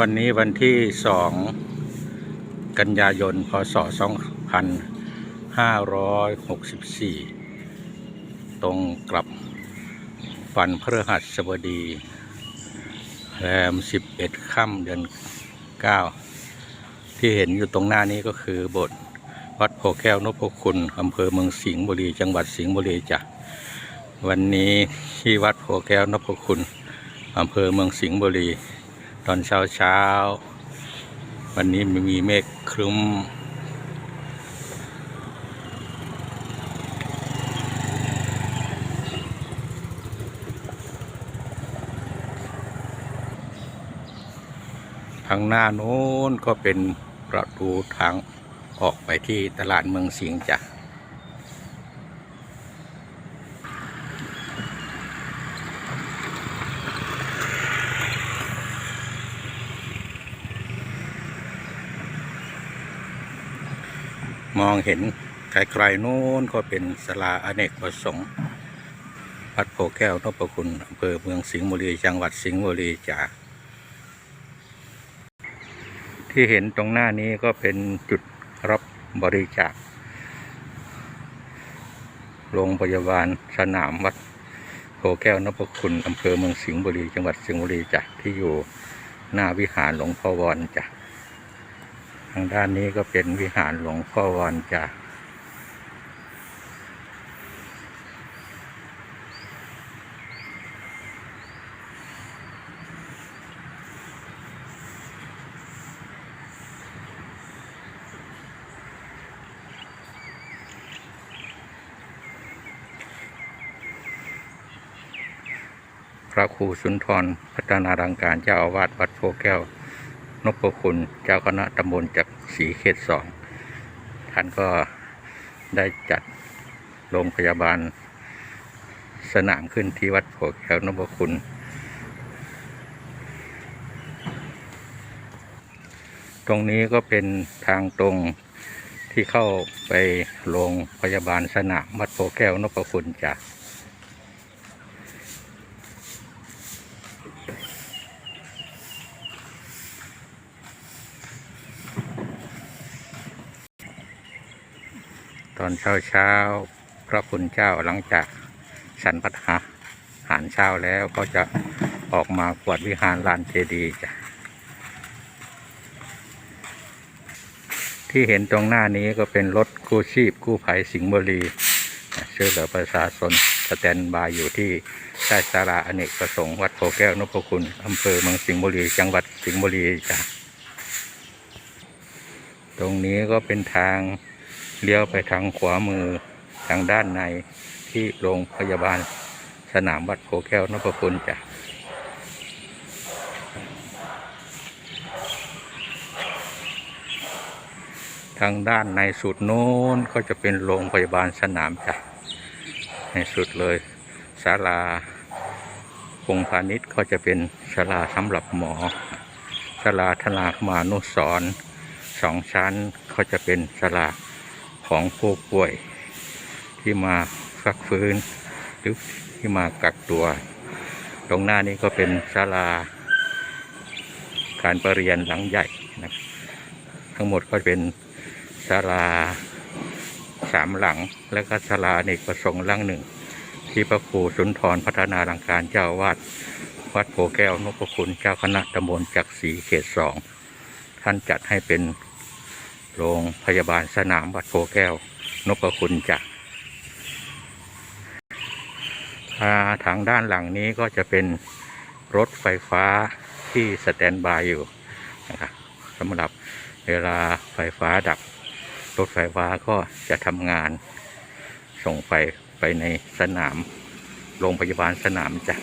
วันนี้วันที่สองกันยายน พศ 2564 ตรงกลับวันพฤหัสบดีแรม 11 ค่ำเดือน 9 ที่เห็นอยู่ตรงหน้านี้ก็คือโบสถ์วัดโพแก้วนพคุณอำเภอเมืองสิงห์บุรี จังหวัดสิงห์บุรีจ้ะวันนี้ที่วัดโพแก้วนพคุณอำเภอเมืองสิงห์บุรี ตอนเช้าเช้า วันนี้มีเมฆครึ้ม ทางหน้าโน้นก็เป็นประตูทางออกไปที่ตลาดเมืองสิงห์จ้ะ มองเห็นไกลๆโน้นก็เป็นสลาอเนกประสงค์วัดโพแก้วนพคุณอำเภอเมืองสิงห์บุรีจังหวัดสิงห์บุรีจ้ะที่เห็นตรงหน้านี้ก็เป็นจุดรับบริจาคโรงพยาบาลสนามวัดโพแก้วนพคุณอำเภอเมืองสิงห์บุรีจังหวัดสิงห์บุรีจ้ะที่อยู่หน้าวิหารหลวงพ่อวอนจ้ะ ทางด้านนี้ก็เป็นวิหารหลวงพ่อวอนจ้ะพระครูสุนทรพัฒนารังการเจ้าอาวาสวัดโพแก้ว นพคุณเจ้าคณะตำบลจากสีเขตสองท่านก็ได้จัดโรงพยาบาล สนามขึ้นที่วัดโพแก้วนพคุณ ตรงนี้ก็เป็นทางตรงที่เข้าไปโรงพยาบาลสนามวัดโพแก้วนพคุณจ้ะ อนเช้าเช้าพระคุณเจ้าหลังจากฉันพัฒหาหารเช้าแล้วก็จะออกมากวดวิหารลานเจดีย์จ้ะที่เห็นตรงหน้านี้ก็เป็นรถกู้ชีพกู้ภัยสิงห์บุรีช่วยเหลือประชาชนสแตนบายอยู่ที่ใต้ศาลาอเนกประสงค์วัดโพแก้วนพคุณอำเภอเมืองสิงห์บุรีจังหวัดสิงห์บุรีจ้ะตรงนี้ก็เป็นทาง เลี้ยวไปทางขวามือทางด้านในที่โรงพยาบาลสนามวัดโพแก้วนพคุณจ้ะทางด้านในสุดโน้นก็จะเป็นโรงพยาบาลสนามจ้ะในสุดเลยศาลาพงพาณิชย์ก็จะเป็นศาลาสำหรับหมอศาลาธนาคมานุสรสองชั้นก็จะเป็นศาลา ของผู้ป่วย ที่มาพักฟื้นหรือที่มากักตัว ตรงหน้านี้ก็เป็นศาลา การประเรียนหลังใหญ่นะทั้งหมดก็เป็นศาลาสามหลัง และก็ศาลาอเนกประสงค์หลังหนึ่ง ที่พระครูสุนทรพัฒนาลังการเจ้าอาวาดวัดโพแก้วนพคุณเจ้าคณะตำบลจักรีเขตสองท่านจัดให้เป็น โรงพยาบาลสนามวัดโพแก้วนพคุณจะาทางด้านหลังนี้ก็จะเป็นรถไฟฟ้าที่สแตนบายอยู่นะครับสำหรับเวลาไฟฟ้าดับ รถไฟฟ้าก็จะทำงานส่งไฟไปในสนามโรงพยาบาลสนามจ้ะ